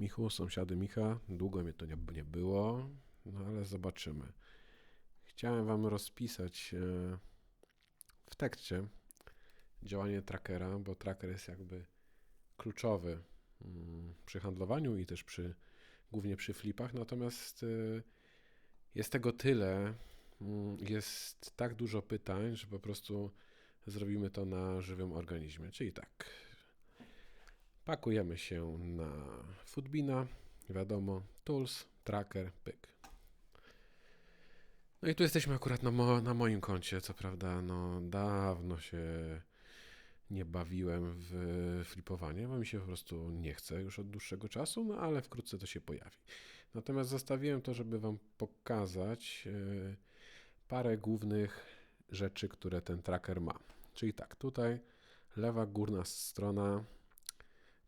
Michu, sąsiady Micha. Długo mnie to nie, nie było, no ale zobaczymy. Chciałem Wam rozpisać e, w tekście działanie trackera, bo tracker jest jakby kluczowy mm, przy handlowaniu i też przy, głównie przy flipach. Natomiast e, jest tego tyle, mm, jest tak dużo pytań, że po prostu zrobimy to na żywym organizmie. Czyli tak, pakujemy się na Foodbina, wiadomo, tools, tracker, pyk. No i tu jesteśmy akurat na, mo na moim koncie, co prawda, no dawno się nie bawiłem w flipowanie, bo mi się po prostu nie chce już od dłuższego czasu, no ale wkrótce to się pojawi. Natomiast zostawiłem to, żeby Wam pokazać yy, parę głównych rzeczy, które ten tracker ma. Czyli tak, tutaj lewa górna strona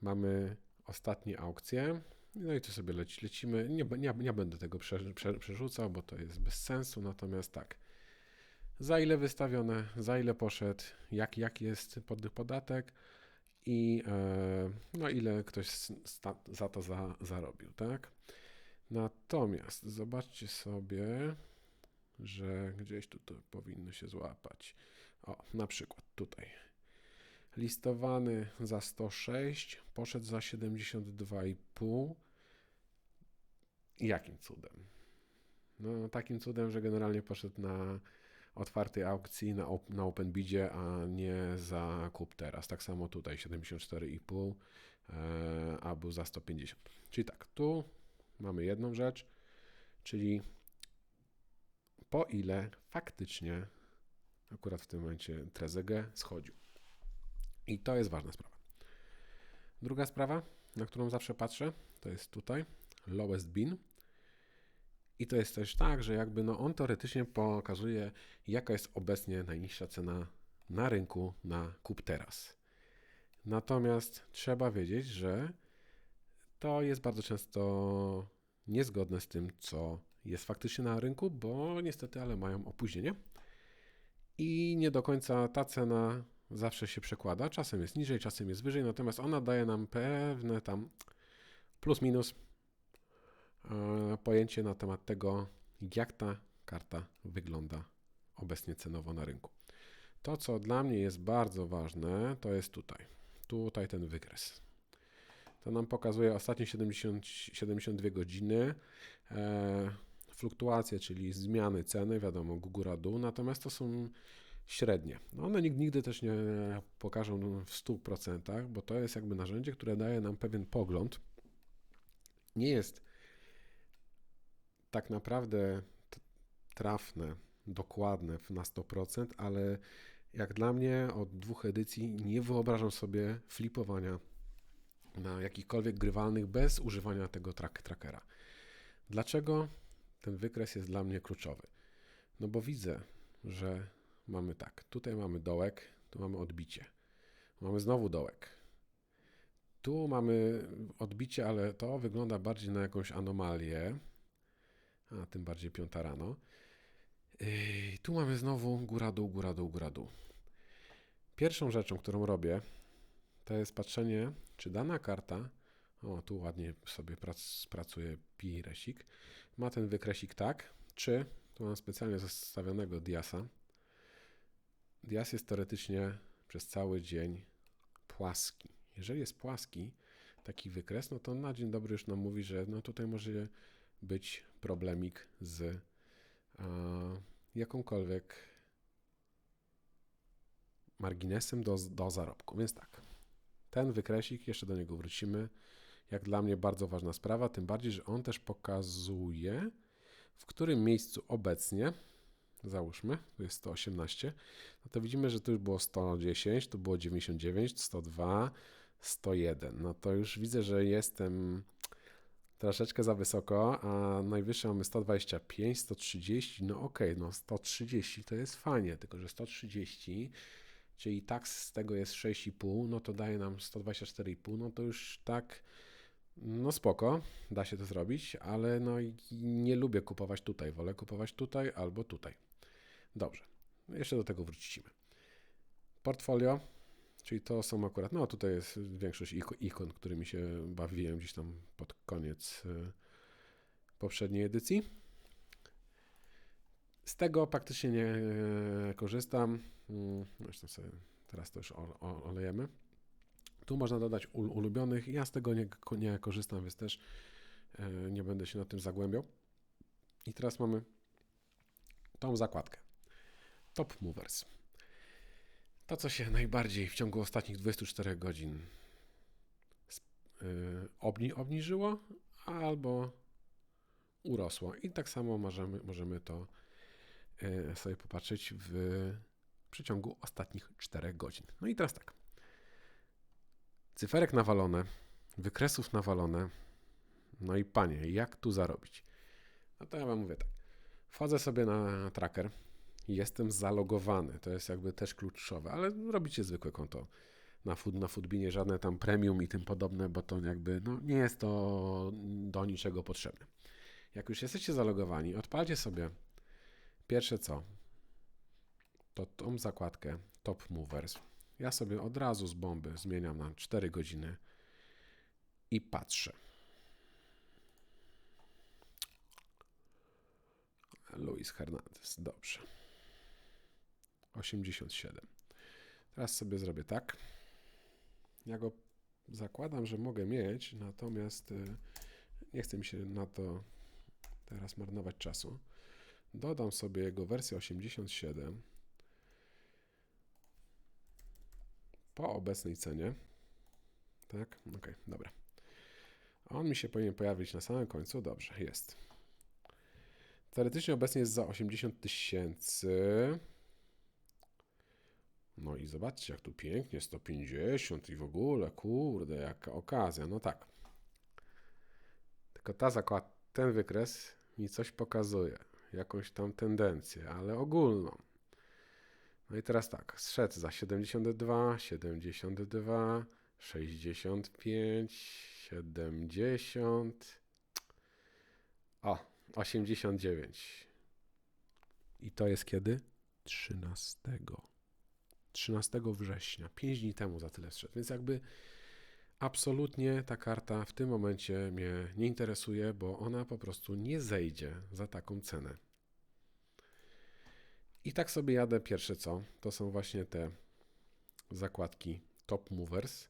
mamy ostatnie aukcje. No i tu sobie leci, lecimy. Nie, nie, nie będę tego prze, prze, przerzucał, bo to jest bez sensu. Natomiast tak, za ile wystawione, za ile poszedł, jak, jak jest podatek i e, no ile ktoś sta, za to za, zarobił, tak? Natomiast zobaczcie sobie, że gdzieś tu to powinno się złapać. O, na przykład tutaj. Listowany za 106, poszedł za 72,5. Jakim cudem? No, takim cudem, że generalnie poszedł na otwartej aukcji na, op na OpenBidzie, a nie za kup teraz. Tak samo tutaj 74,5, e, a był za 150. Czyli tak, tu mamy jedną rzecz, czyli po ile faktycznie akurat w tym momencie Trezeguet schodził. I to jest ważna sprawa. Druga sprawa, na którą zawsze patrzę, to jest tutaj lowest bin. I to jest też tak, że jakby no on teoretycznie pokazuje, jaka jest obecnie najniższa cena na rynku na kup teraz. Natomiast trzeba wiedzieć, że to jest bardzo często niezgodne z tym, co jest faktycznie na rynku, bo niestety, ale mają opóźnienie i nie do końca ta cena zawsze się przekłada. Czasem jest niżej, czasem jest wyżej, natomiast ona daje nam pewne tam plus minus e, pojęcie na temat tego, jak ta karta wygląda obecnie cenowo na rynku. To, co dla mnie jest bardzo ważne, to jest tutaj. Tutaj ten wykres. To nam pokazuje ostatnie 70, 72 godziny. E, fluktuacje, czyli zmiany ceny, wiadomo, góra-dół, natomiast to są średnie. No one nigdy też nie pokażą w 100%, bo to jest jakby narzędzie, które daje nam pewien pogląd. Nie jest tak naprawdę trafne, dokładne na 100%, ale jak dla mnie od dwóch edycji nie wyobrażam sobie flipowania na jakichkolwiek grywalnych bez używania tego track trackera. Dlaczego? ten wykres jest dla mnie kluczowy. No bo widzę, że mamy tak, tutaj mamy dołek, tu mamy odbicie. Mamy znowu dołek. Tu mamy odbicie, ale to wygląda bardziej na jakąś anomalię, a tym bardziej piąta rano. Tu mamy znowu góra, dół, góra, dół, góra, dół. Pierwszą rzeczą, którą robię, to jest patrzenie, czy dana karta o, tu ładnie sobie prac, pracuje pi resik. Ma ten wykresik tak, czy tu mam specjalnie zestawionego diasa. Dias jest teoretycznie przez cały dzień płaski. Jeżeli jest płaski taki wykres, no to na dzień dobry już nam mówi, że no tutaj może być problemik z a, jakąkolwiek marginesem do, do zarobku. Więc tak, ten wykresik, jeszcze do niego wrócimy, jak dla mnie bardzo ważna sprawa, tym bardziej, że on też pokazuje, w którym miejscu obecnie, załóżmy, tu jest 118, no to widzimy, że tu już było 110, tu było 99, 102, 101. No to już widzę, że jestem troszeczkę za wysoko, a najwyższe mamy 125, 130, no okay, no 130 to jest fajnie, tylko że 130, czyli tak z tego jest 6,5, no to daje nam 124,5, no to już tak no spoko, da się to zrobić, ale no nie lubię kupować tutaj. Wolę kupować tutaj albo tutaj. Dobrze, jeszcze do tego wrócimy. Portfolio Czyli to są akurat, no tutaj jest większość iko- ikon, którymi się bawiłem gdzieś tam pod koniec y, poprzedniej edycji. Z tego praktycznie nie e, korzystam. Mm, Zresztą sobie teraz to już olejemy. Tu można dodać ul- ulubionych. Ja z tego nie, nie korzystam, więc też e, nie będę się na tym zagłębiał. I teraz mamy tą zakładkę. Top Movers. To, co się najbardziej w ciągu ostatnich 24 godzin y, obni- obniżyło albo urosło. I tak samo możemy, możemy to y, sobie popatrzeć w przeciągu ostatnich 4 godzin. No i teraz tak. Cyferek nawalone, wykresów nawalone. No i panie, jak tu zarobić? No to ja wam mówię tak. Wchodzę sobie na tracker, jestem zalogowany. To jest jakby też kluczowe, ale robicie zwykłe konto na, food, na Foodbinie, żadne tam premium i tym podobne, bo to jakby no, nie jest to do niczego potrzebne. Jak już jesteście zalogowani, odpalcie sobie pierwsze co, to tą zakładkę Top Movers. Ja sobie od razu z bomby zmieniam na 4 godziny i patrzę. Luis Hernandez, dobrze. 87. Teraz sobie zrobię tak. Ja go zakładam, że mogę mieć, natomiast y, nie chcę mi się na to teraz marnować czasu. Dodam sobie jego wersję 87 po obecnej cenie. Tak, ok, dobra. On mi się powinien pojawić na samym końcu. Dobrze, jest. Teoretycznie obecnie jest za 80 tysięcy. No i zobaczcie, jak tu pięknie, 150 i w ogóle, kurde, jaka okazja. No tak. Tylko ta zakład, ten wykres mi coś pokazuje, jakąś tam tendencję, ale ogólną. No i teraz tak, zszedł za 72, 72, 65, 70. O, 89. I to jest kiedy? 13. 13 września, 5 dni temu za tyle zszedł. Więc jakby absolutnie ta karta w tym momencie mnie nie interesuje, bo ona po prostu nie zejdzie za taką cenę. I tak sobie jadę pierwsze co, to są właśnie te zakładki Top Movers.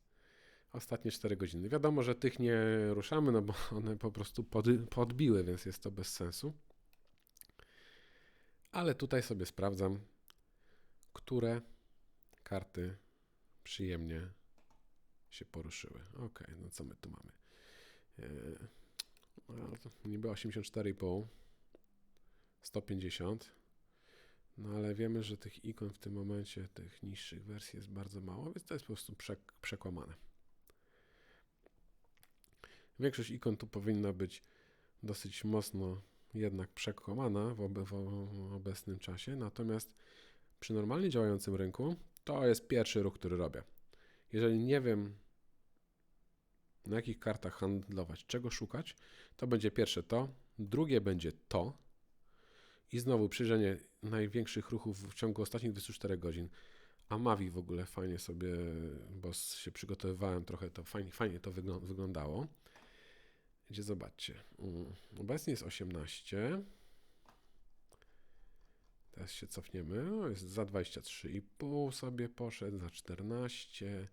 Ostatnie 4 godziny. Wiadomo, że tych nie ruszamy, no bo one po prostu pod, podbiły, więc jest to bez sensu. Ale tutaj sobie sprawdzam, które karty przyjemnie się poruszyły. Ok, no co my tu mamy? Eee, no, niby 84,5, 150. No ale wiemy, że tych ikon w tym momencie, tych niższych wersji jest bardzo mało, więc to jest po prostu przek- przekłamane. Większość ikon tu powinna być dosyć mocno jednak przekłamana w, obe- w obecnym czasie, natomiast przy normalnie działającym rynku to jest pierwszy ruch, który robię. Jeżeli nie wiem, na jakich kartach handlować, czego szukać, to będzie pierwsze to, drugie będzie to i znowu przyjrzenie największych ruchów w ciągu ostatnich 24 godzin. A Mavi w ogóle fajnie sobie, bo się przygotowywałem trochę, to fajnie, fajnie to wyglą- wyglądało. Gdzie zobaczcie. Mm, Obecnie jest 18. Teraz się cofniemy. No jest za 23,5 sobie poszedł, za 14,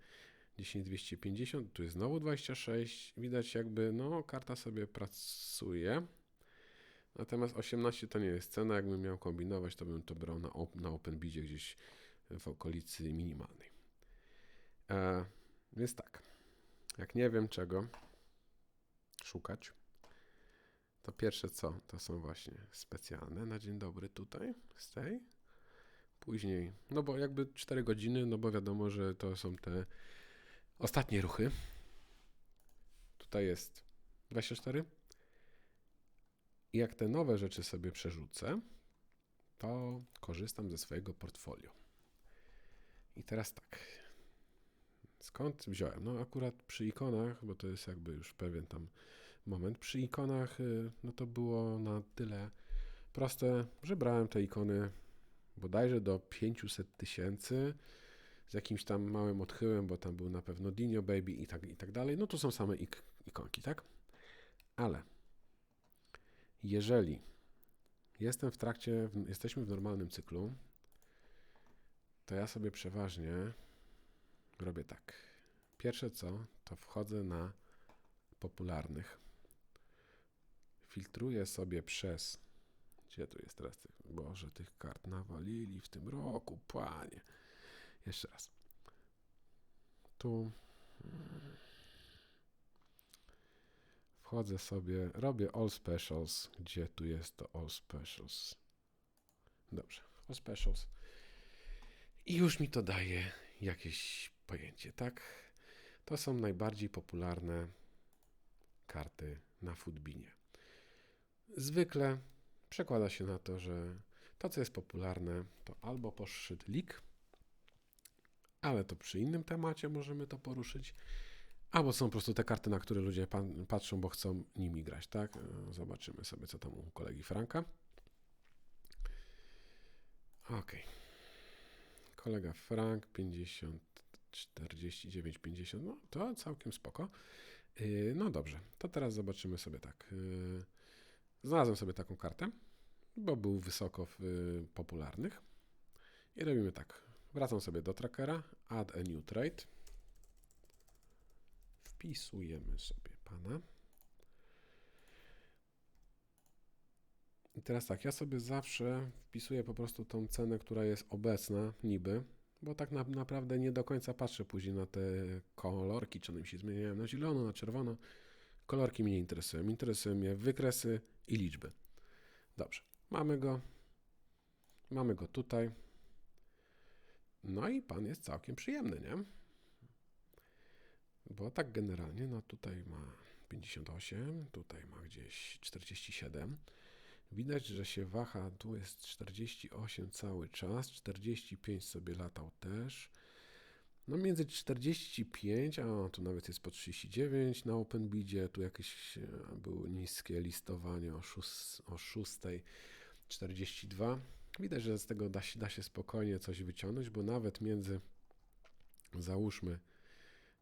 10250. Tu jest znowu 26. Widać jakby, no, karta sobie pracuje. Natomiast 18 to nie jest cena. Jakbym miał kombinować, to bym to brał na, op- na OpenBidzie gdzieś w okolicy minimalnej. E, więc tak. Jak nie wiem czego szukać, to pierwsze co, to są właśnie specjalne na dzień dobry tutaj, z tej. Później, no bo jakby 4 godziny, no bo wiadomo, że to są te ostatnie ruchy. Tutaj jest 24. I jak te nowe rzeczy sobie przerzucę, to korzystam ze swojego portfolio. I teraz tak. Skąd wziąłem? No akurat przy ikonach, bo to jest jakby już pewien tam moment. Przy ikonach, y, no to było na tyle proste, że brałem te ikony bodajże do 500 tysięcy. z jakimś tam małym odchyłem, bo tam był na pewno Dinio Baby i tak, i tak dalej. No to są same ik ikonki, tak? Ale jeżeli jestem w trakcie, jesteśmy w normalnym cyklu, to ja sobie przeważnie robię tak. Pierwsze co, to wchodzę na popularnych. Filtruję sobie przez. Gdzie tu jest teraz? Boże, tych kart nawalili w tym roku, panie. Jeszcze raz. Tu. Wchodzę sobie, robię All Specials. Gdzie tu jest to All Specials? Dobrze, All Specials. I już mi to daje jakieś pojęcie, tak? To są najbardziej popularne karty na Footbinie. Zwykle przekłada się na to, że to, co jest popularne, to albo poszedł leak, ale to przy innym temacie możemy to poruszyć, albo są po prostu te karty, na które ludzie patrzą, bo chcą nimi grać, tak? Zobaczymy sobie, co tam u kolegi Franka. Ok. Kolega Frank 50, 49, 50, no to całkiem spoko. Yy, No dobrze, to teraz zobaczymy sobie tak. Znalazłem sobie taką kartę, bo był wysoko w y, popularnych. I robimy tak. Wracam sobie do trackera, add a new trade. Wpisujemy sobie pana. I teraz tak, ja sobie zawsze wpisuję po prostu tą cenę, która jest obecna, niby, bo tak na, naprawdę nie do końca patrzę później na te kolorki, czy one mi się zmieniają na zielono, na czerwono. Kolorki mnie nie interesują. Interesują mnie wykresy i liczby. Dobrze, mamy go. Mamy go tutaj. No i pan jest całkiem przyjemny, nie? Bo tak generalnie, no tutaj ma 58, tutaj ma gdzieś 47. Widać, że się waha, tu jest 48 cały czas, 45 sobie latał też. No między 45, a tu nawet jest po 39 na OpenBidzie, tu jakieś e, było niskie listowanie o, 6, o 6, 42. Widać, że z tego da się, da się spokojnie coś wyciągnąć, bo nawet między, załóżmy,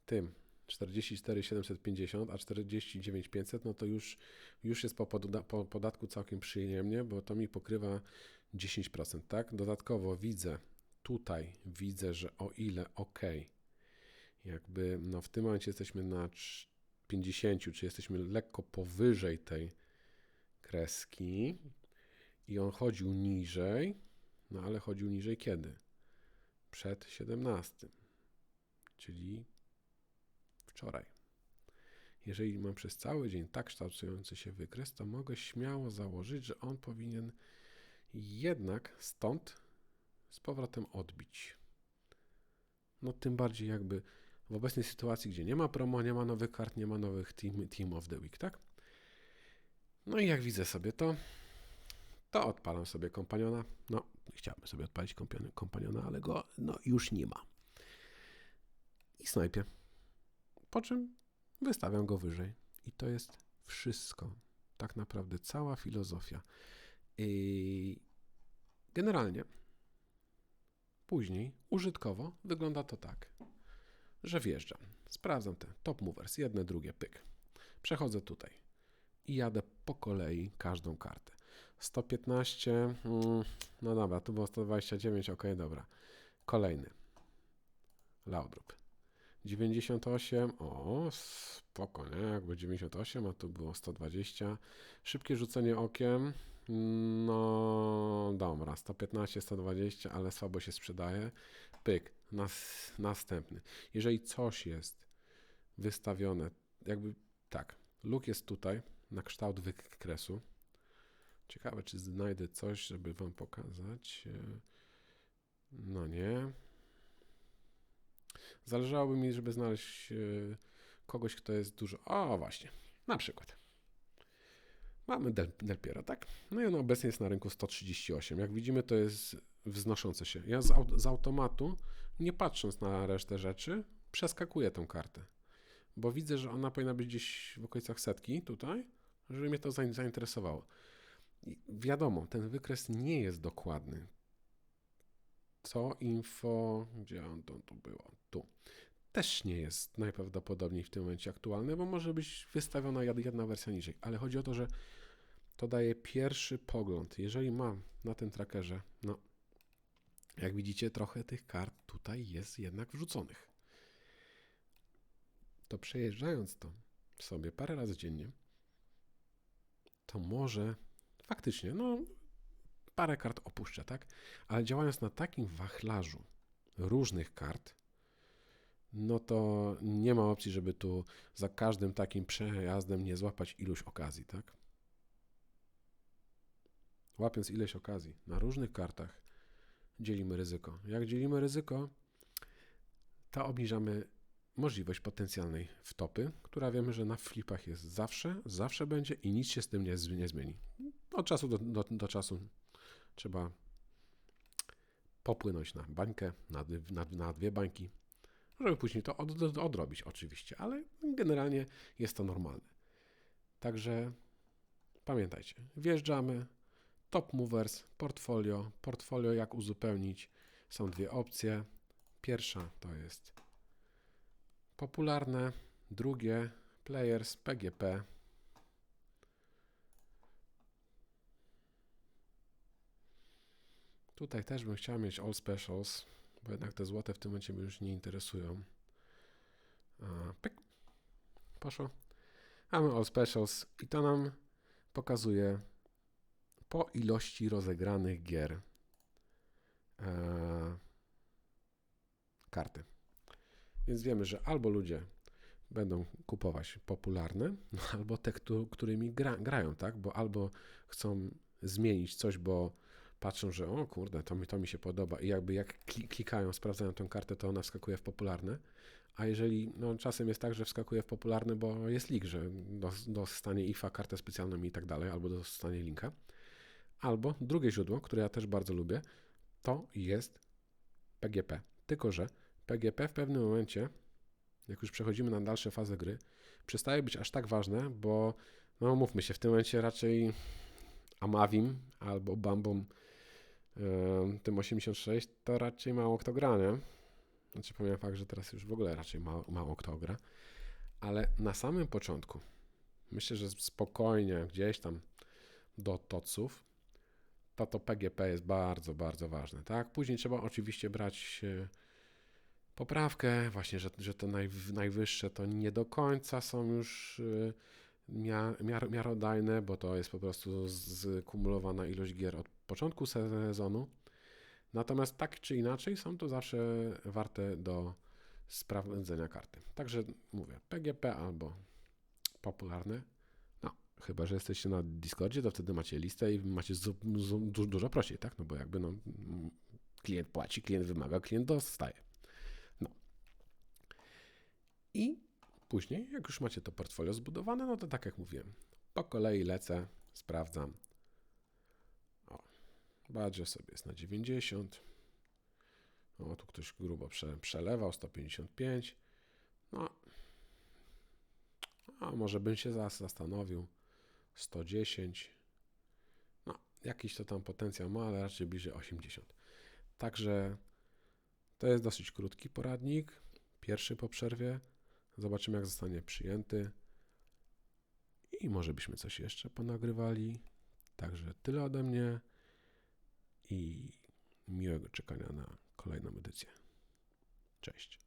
tym 44 750, a 49 500, no to już, już jest po, po podatku całkiem przyjemnie, bo to mi pokrywa 10%, tak? Dodatkowo widzę, tutaj widzę, że o ile ok, jakby no w tym momencie jesteśmy na cz- 50, czy jesteśmy lekko powyżej tej kreski i on chodził niżej, no ale chodził niżej kiedy? Przed 17, czyli wczoraj. Jeżeli mam przez cały dzień tak kształtujący się wykres, to mogę śmiało założyć, że on powinien jednak stąd z powrotem odbić. No tym bardziej jakby w obecnej sytuacji, gdzie nie ma promo, nie ma nowych kart, nie ma nowych team, team of the week, tak? No i jak widzę sobie to, to odpalam sobie kompaniona. No, chciałbym sobie odpalić kompaniona, ale go no, już nie ma. I snajpię. Po czym wystawiam go wyżej. I to jest wszystko. Tak naprawdę cała filozofia. I generalnie później użytkowo wygląda to tak, że wjeżdżam, sprawdzam te top movers, jedne, drugie, pyk. Przechodzę tutaj i jadę po kolei każdą kartę. 115, mm, no dobra, tu było 129, ok, dobra. Kolejny. Laudrup. 98, o, spoko, nie? Jakby 98, a tu było 120. Szybkie rzucenie okiem, no dobra, 115, 120, ale słabo się sprzedaje. Pyk, nas, następny. Jeżeli coś jest wystawione, jakby tak, luk jest tutaj, na kształt wykresu. Ciekawe, czy znajdę coś, żeby Wam pokazać. E, No nie. Zależałoby mi, żeby znaleźć e, kogoś, kto jest dużo. O, właśnie. Na przykład. Mamy Del, Del Piero, tak? No i on obecnie jest na rynku 138. Jak widzimy, to jest wznoszące się. Ja z, z automatu, nie patrząc na resztę rzeczy, przeskakuję tą kartę. Bo widzę, że ona powinna być gdzieś w okolicach setki tutaj, żeby mnie to zain- zainteresowało. I wiadomo, ten wykres nie jest dokładny. to info, gdzie on to, to było? Tu. Też nie jest najprawdopodobniej w tym momencie aktualne, bo może być wystawiona jed- jedna wersja niżej. Ale chodzi o to, że to daje pierwszy pogląd. Jeżeli mam na tym trackerze, no, jak widzicie, trochę tych kart tutaj jest jednak wrzuconych. To przejeżdżając to sobie parę razy dziennie, to może faktycznie, no, parę kart opuszczę, tak? Ale działając na takim wachlarzu różnych kart, no to nie ma opcji, żeby tu za każdym takim przejazdem nie złapać iluś okazji, tak? Łapiąc ileś okazji na różnych kartach, dzielimy ryzyko. Jak dzielimy ryzyko, to obniżamy możliwość potencjalnej wtopy, która wiemy, że na flipach jest zawsze, zawsze będzie i nic się z tym nie, nie zmieni. Od czasu do, do, do czasu trzeba popłynąć na bańkę, na, na, na dwie bańki, żeby później to od, od, odrobić oczywiście, ale generalnie jest to normalne. Także pamiętajcie, wjeżdżamy, top movers, portfolio, portfolio jak uzupełnić, są dwie opcje. Pierwsza to jest popularne, drugie players PGP. Tutaj też bym chciał mieć all specials, bo jednak te złote w tym momencie mnie już nie interesują. A, pyk. Poszło. Mamy all specials i to nam pokazuje po ilości rozegranych gier e, karty. Więc wiemy, że albo ludzie będą kupować popularne, no, albo te, któ- którymi gra, grają, tak? Bo albo chcą zmienić coś, bo patrzą, że o kurde, to mi, to mi się podoba i jakby jak kli- klikają, sprawdzają tę kartę, to ona wskakuje w popularne. A jeżeli, no czasem jest tak, że wskakuje w popularne, bo jest link, że dos- dostanie IFA kartę specjalną i tak dalej, albo dostanie linka. Albo drugie źródło, które ja też bardzo lubię, to jest PGP. Tylko, że PGP w pewnym momencie, jak już przechodzimy na dalsze fazy gry, przestaje być aż tak ważne, bo no mówmy się, w tym momencie raczej Amavim albo Bambom em, tym 86 to raczej mało kto gra, nie? Znaczy pomijam fakt, że teraz już w ogóle raczej mało, mało kto gra, ale na samym początku myślę, że spokojnie gdzieś tam do toców to to PGP jest bardzo, bardzo ważne, tak? Później trzeba oczywiście brać e, poprawkę, właśnie, że, że te naj, najwyższe to nie do końca są już e, mia, miar, miarodajne, bo to jest po prostu skumulowana ilość gier od początku sezonu. Natomiast tak czy inaczej są to zawsze warte do sprawdzenia karty. Także mówię, PGP albo popularne. Chyba, że jesteście na Discordzie, to wtedy macie listę i macie zu, zu, du, dużo prościej, tak? No bo jakby no, klient płaci, klient wymaga, klient dostaje. No. I później, jak już macie to portfolio zbudowane, no to tak jak mówiłem, po kolei lecę, sprawdzam. O, Badger sobie jest na 90. O, tu ktoś grubo prze, przelewał, 155. No, a może bym się zas- zastanowił. 110. No, jakiś to tam potencjał ma, ale raczej bliżej 80. Także to jest dosyć krótki poradnik. Pierwszy po przerwie. Zobaczymy, jak zostanie przyjęty. I może byśmy coś jeszcze ponagrywali. Także tyle ode mnie. I miłego czekania na kolejną edycję. Cześć.